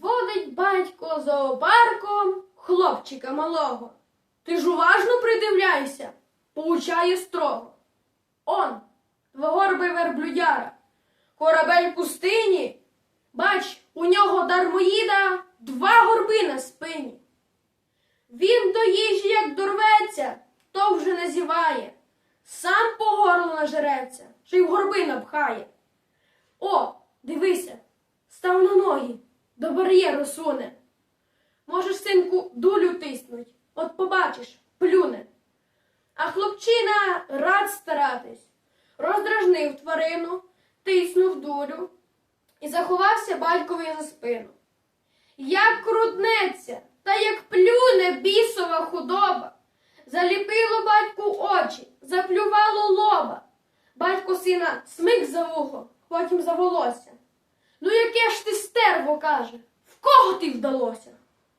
Водить батько зоопарком хлопчика малого. Ти ж уважно придивляйся, поучає строго. Он, двогорбий верблюдяра, корабель пустині. Бач, у нього дармоїда два горби на спині. Він до їжі, як дорветься, то вже не зіває, сам по горло нажереться, ще й в горби напхає. О, дивися, став на ноги, до бар'єру суне. Можеш, синку, дулю тиснуть, от побачиш, плюне. А хлопчина рад старатись, роздражнив тварину, тиснув дулю і заховався батькові за спину. Як крутнеться, та як плюне бісова худоба, заліпило батьку очі, заплювало лоба. Батько сина смик за вухо, потім за волосся. Ну яке ж ти стерво каже, в кого ти вдалося?